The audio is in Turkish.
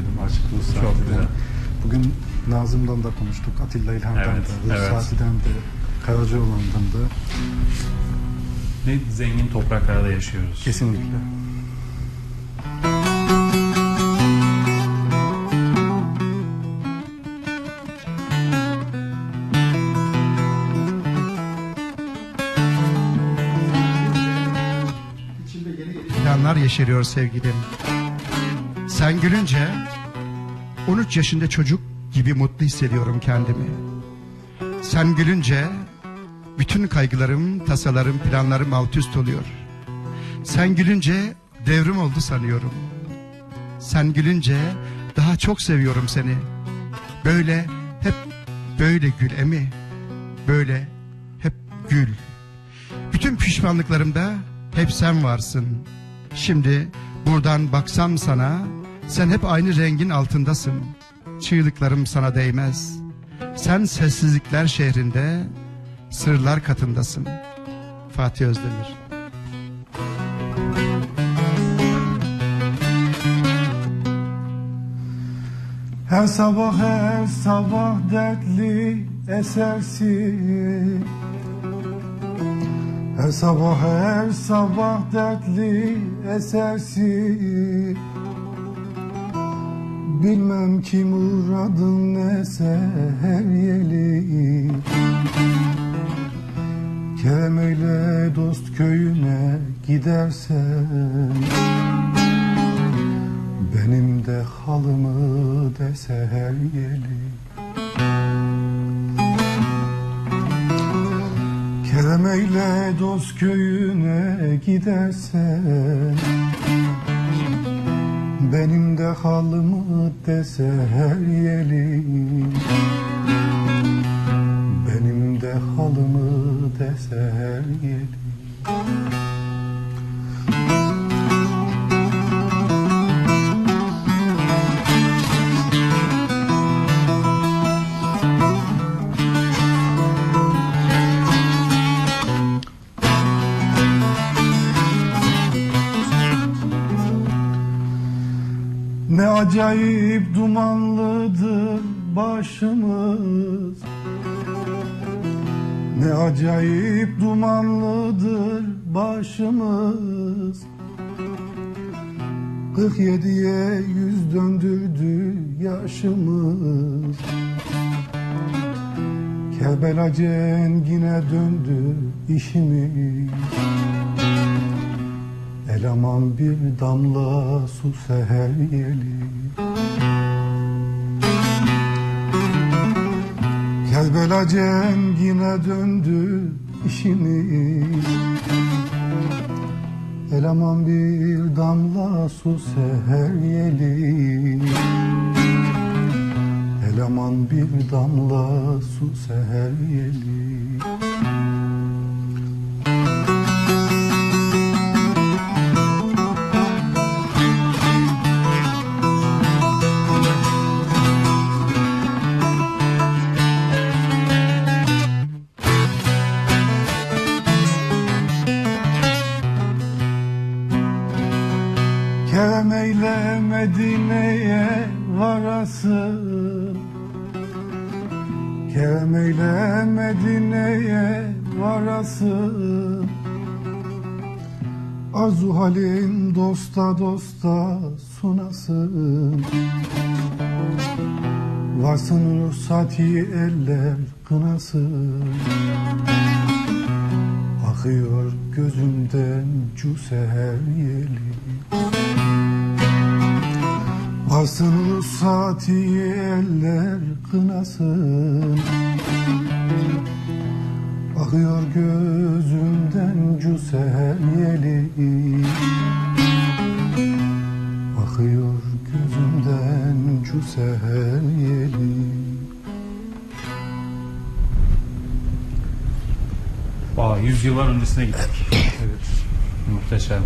söyleyelim Aşık Ruh güzel. Bugün Nazım'dan da konuştuk, Atilla İlhan'dan Evet, da, Ruh evet. Saati'den de, Karacaoğlan'dan da. Ne zengin topraklarda yaşıyoruz. Kesinlikle. planlar yeşeriyor sevgilim. Sen gülünce 13 yaşında çocuk gibi mutlu hissediyorum kendimi. Sen gülünce bütün kaygılarım, tasalarım, planlarım alt üst oluyor. Sen gülünce devrim oldu sanıyorum. Sen gülünce daha çok seviyorum seni. Böyle hep böyle gül emi. Böyle hep gül. Bütün pişmanlıklarımda hep sen varsın. Şimdi buradan baksam sana, sen hep aynı rengin altındasın. Çığlıklarım sana değmez. Sen sessizlikler şehrinde, sırlar katındasın. Fatih Özdemir. Her sabah her sabah dertli esersin Her sabah her sabah dertli esersin Bilmem ki muradın ne seher yeli. Kerem eyle dost köyüne gidersen benim de halımı dese her yeli. Kerem eyle dost köyüne gidersen Benim de halımı dese her yeli acayip dumanlıdır başımız. Ne acayip dumanlıdır başımız. 47'ye yüz döndürdü yaşımız. Kerbela cengine döndü işimiz Eleman bir damla su seher yeli Kerbela cengine döndü işimiz Eleman bir damla su seher yeli Eleman bir damla su seher yeli Kerem eyle Medine'ye varasın. Kerem eyle Medine'ye varasın. Arzu halin dosta dosta sunasın. Varsın ruhsati eller kınasın. Akıyor gözümden cu seher yeli Varsın ruhsati eller kınasın Akıyor gözümden seher yeli Akıyor gözümden seher yeli Vay, yüzyıllar öncesine gittik. evet. Muhteşem.